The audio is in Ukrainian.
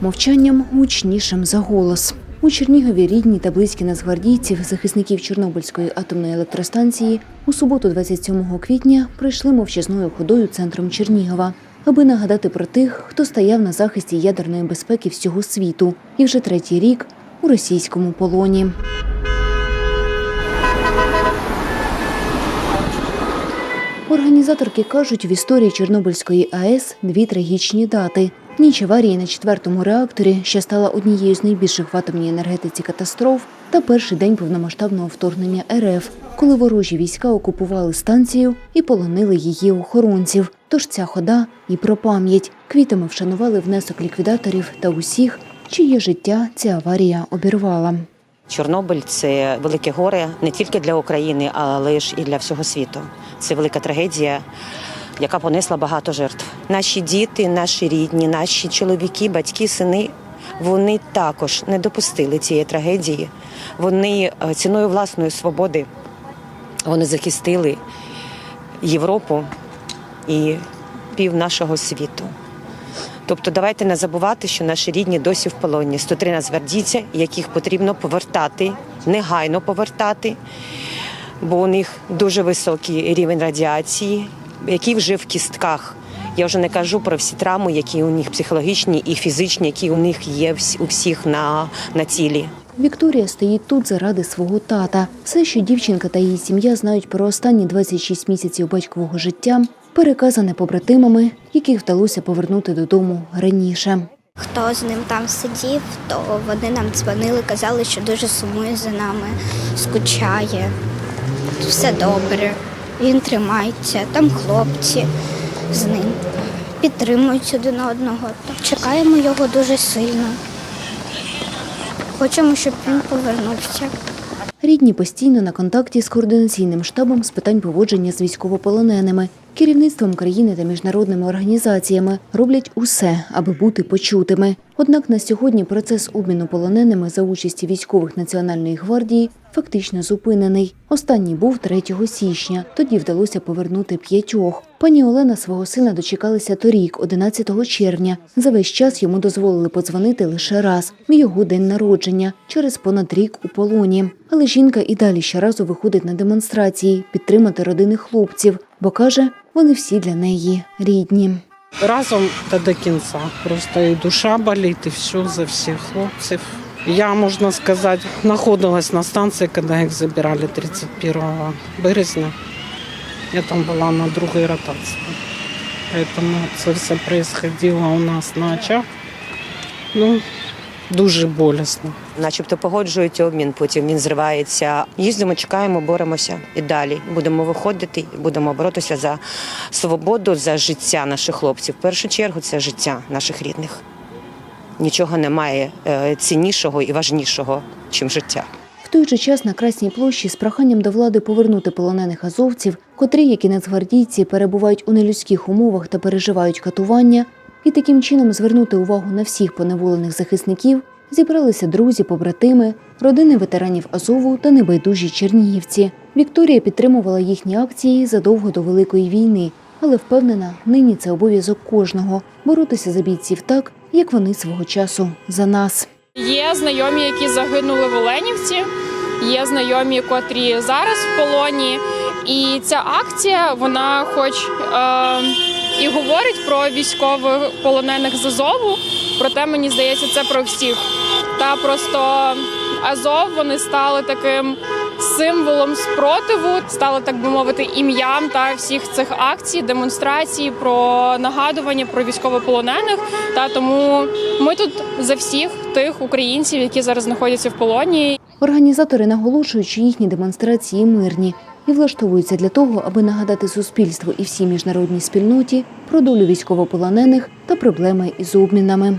Мовчанням гучнішим за голос. У Чернігові рідні та близькі нацгвардійців, захисників Чорнобильської атомної електростанції, у суботу, 27 квітня, прийшли мовчазною ходою центром Чернігова, аби нагадати про тих, хто стояв на захисті ядерної безпеки всього світу і вже третій рік у російському полоні. Організаторки кажуть, в історії Чорнобильської АЕС дві трагічні дати. Ніч аварії на четвертому реакторі, що стала однією з найбільших в атомній енергетиці катастроф, та перший день повномасштабного вторгнення РФ, коли ворожі війська окупували станцію і полонили її охоронців. Тож ця хода і про пам'ять квітами вшанували внесок ліквідаторів та усіх, чиє життя ця аварія обірвала. Чорнобиль це велике горе не тільки для України, але ж і для всього світу. Це велика трагедія, яка понесла багато жертв. Наші діти, наші рідні, наші чоловіки, батьки, сини. Вони також не допустили цієї трагедії. Вони е, ціною власної свободи вони захистили Європу і пів нашого світу. Тобто давайте не забувати, що наші рідні досі в полоні. 103 нацгвардійця, яких потрібно повертати, негайно повертати, бо у них дуже високий рівень радіації, який вже в кістках. Я вже не кажу про всі травми, які у них психологічні і фізичні, які у них є у всіх на, на тілі. Вікторія стоїть тут заради свого тата. Все, що дівчинка та її сім'я знають про останні 26 місяців батькового життя, переказане побратимами, яких вдалося повернути додому раніше. Хто з ним там сидів, то вони нам дзвонили, казали, що дуже сумує за нами, скучає. Все добре, він тримається, там хлопці з ним підтримують один одного. Чекаємо його дуже сильно. Хочемо, щоб він повернувся. Рідні постійно на контакті з координаційним штабом з питань поводження з військовополоненими, керівництвом країни та міжнародними організаціями роблять усе, аби бути почутими. Однак на сьогодні процес обміну полоненими за участі військових Національної гвардії фактично зупинений. Останній був 3 січня. Тоді вдалося повернути п'ятьох. Пані Олена свого сина дочекалася торік, 11 червня. За весь час йому дозволили подзвонити лише раз в його день народження через понад рік у полоні. Але жінка і далі щоразу виходить на демонстрації підтримати родини хлопців, бо каже, вони всі для неї рідні. разом та до кінця. Просто і душа болить, і все за всіх хлопців. Я, можна сказати, знаходилась на станції, коли їх забирали 31 березня. Я там була на другій ротації. Тому це все відбувалося у нас на очах. Ну, дуже болісно. Начебто погоджують обмін, потім він зривається. Їздимо, чекаємо, боремося і далі. Будемо виходити, будемо боротися за свободу, за життя наших хлопців. В першу чергу це життя наших рідних. Нічого немає е, ціннішого і важнішого, чим життя. Той же час на Красній площі з проханням до влади повернути полонених азовців, котрі, як і нацгвардійці, перебувають у нелюдських умовах та переживають катування, і таким чином звернути увагу на всіх поневолених захисників, зібралися друзі, побратими, родини ветеранів Азову та небайдужі чернігівці. Вікторія підтримувала їхні акції задовго до Великої війни, але впевнена, нині це обов'язок кожного боротися за бійців так, як вони свого часу за нас. Є знайомі, які загинули в Оленівці, є знайомі, котрі зараз в полоні. І ця акція, вона, хоч е, і говорить про військових полонених з Азову, проте мені здається, це про всіх. Та просто Азов вони стали таким символом спротиву, стали, так би мовити, ім'ям та всіх цих акцій, демонстрацій про нагадування про військовополонених. Та тому ми тут за всіх тих українців, які зараз знаходяться в полоні, Організатори наголошують, що їхні демонстрації мирні і влаштовуються для того, аби нагадати суспільству і всій міжнародній спільноті про долю військовополонених та проблеми із обмінами.